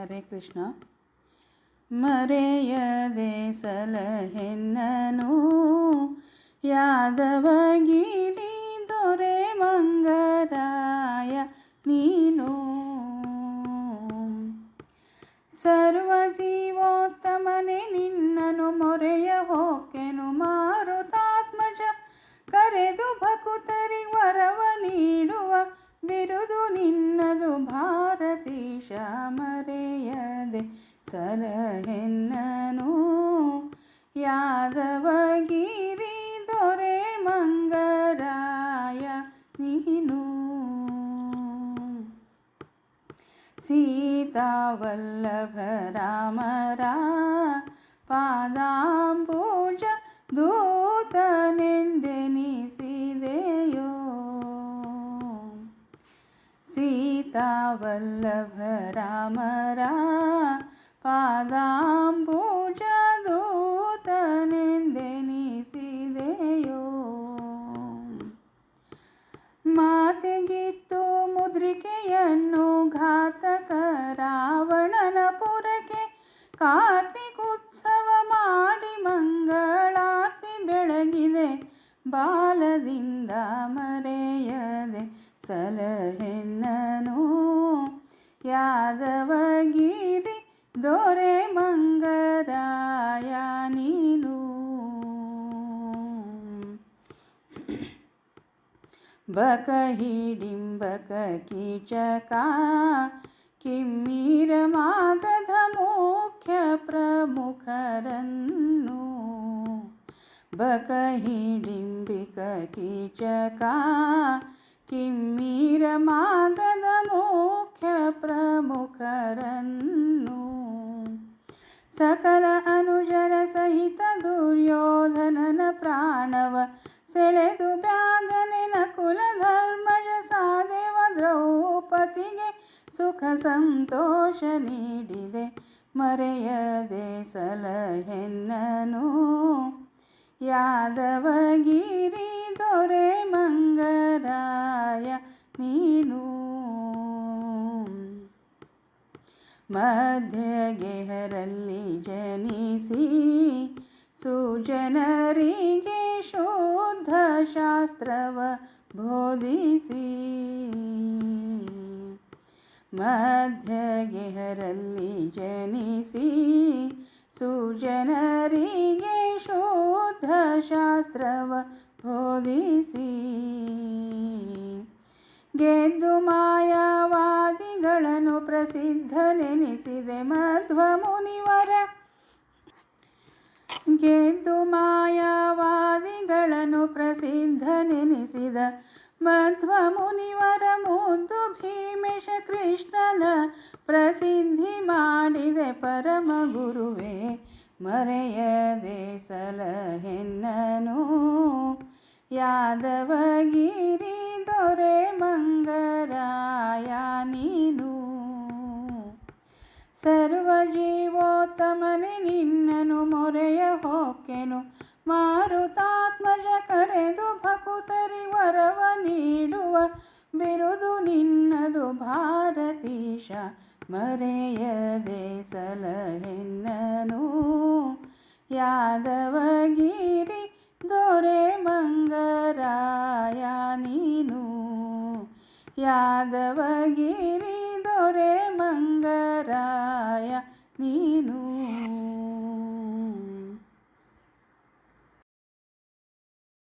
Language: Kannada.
ಹರೇ ಕೃಷ್ಣ. ಮರೆಯದೆ ಸಲಹೆನ್ನನು ಯಾದವಗಿರಿ ದೊರೆ ಮಂಗರಾಯ ನೀನು. ಸರ್ವಜೀವೋತ್ತಮನೆ ನಿನ್ನನು, ಮೊರೆಯ ಹೋಕೆನು ಮಾರುತಾತ್ಮಜ. ಕರೆದು ಭಕುತರಿ ವರವ ನೀಡುವ, ಬಿರುದು ಸಲಹೆನ್ನನು ಯಾದವಗಿರಿ ದೊರೆ ಮಂಗರಾಯ ನೀನು ಸೀತಾವಲ್ಲಭ ರಾಮರ ಪಾದಾಂಬುಜ ದೂತನೆಂದೆನಿಸಿದೆಯೋ ಸೀತಾವಲ್ಲಭ ರಾಮರ ಪಾದಾಂಬುಜ ದೂತನೆಂದೆನಿಸಿದೆಯೋ ಮಾತೆಗಿತ್ತು ಮುದ್ರಿಕೆಯನ್ನು ಘಾತಕ ರಾವಣನ ಪುರಕ್ಕೆ ಕಾರ್ತಿಕೋತ್ಸವ ಮಾಡಿ ಮಂಗಳಾರ್ತಿ ಬೆಳಗಿದೆ ಬಾಲದಿಂದ ಮರೆಯದೆ ಸಲಹೆನ್ನನು ಯಾದವಗಿರಿ ದೊರೆ ಮಂಗರಾಯ ನೀನು ಬಕ ಹಿಡಿಂಬಕ ಕೀಚಕ ಕಿಮ್ಮೀರ ಮಾಗಧ ಮುಖ್ಯ ಪ್ರಮುಖರನ್ನು ಬಕ ಹಿಡಿಂಬಿಕ ಕೀಚಕ ಕಿಮ್ಮೀರ ಮಾಗಧ ಮುಖ್ಯ ಪ್ರಮುಖರನ್ನು ಸಕಲ ಅನುಜರ ಸಹಿತ ದುರ್ಯೋಧನನ ಪ್ರಾಣವ. ಸೆಳೆದು ಬ್ಯಾಗನೆ ನಕುಲ ಧರ್ಮಜ ಸಾದೇವ ದ್ರೌಪದಿಗೆ ಸುಖ ಸಂತೋಷ ನೀಡಿದೆ. ಮರೆಯದೆ ಸಲಹೆನ್ನನು. ಯಾದವಗಿರಿ ದೊರೆ ಮಂಗರಾಯ, ನೀನು ಮಧ್ಯಗೆಹರಲ್ಲಿ ಜನಿಸಿ ಸುಜನರಿಗೆ ಶುದ್ಧ ಶಾಸ್ತ್ರವ ಬೋಧಿಸಿ. ಮಧ್ಯಗೆಹರಲ್ಲಿ ಜನಿಸಿ ಸುಜನರಿಗೆ ಶುದ್ಧ ಶಾಸ್ತ್ರವ ಬೋಧಿಸಿ. ಗೆದ್ದು ಮಾಯಾವಾದಿಗಳನ್ನು ಪ್ರಸಿದ್ಧನೆನಿಸಿದೆ ಮಧ್ವ ಮುನಿವರ ಗೆದ್ದು ಮಾಯಾವಾದಿಗಳನ್ನು ಪ್ರಸಿದ್ಧನೆನಿಸಿದ ಮಧ್ವ ಮುನಿವರ ಮುದ್ದು ಭೀಮೇಶ ಕೃಷ್ಣನ ಪ್ರಸಿದ್ಧಿ ಮಾಡಿದೆ ಪರಮ ಗುರುವೇ ಮರೆಯದೆ ಸಲಹೆನ್ನನು ಯಾದವಗಿರಿ ದೊರೆ ಮಂಗರಾಯ ನೀನು ಸರ್ವಜೀವೋತ್ತಮನೆ ನಿನ್ನನು ಮೊರೆಯ ಹೋಕೆನು ಮಾರುತಾತ್ಮಜ ಕರೆದು ಭಕುತರಿ ವರವ ನೀಡುವ. ಬಿರುದು ನಿನ್ನದು ಭಾರತೀಶ ಮರೆಯದೆ ಸಲಹೆನ್ನನು ಯಾದವಗಿರಿ ದೊರೆ ಮಂಗರಾಯ ನೀನು. ಯಾದವಗಿರಿ ದೊರೆ ಮಂಗರಾಯ ನೀನು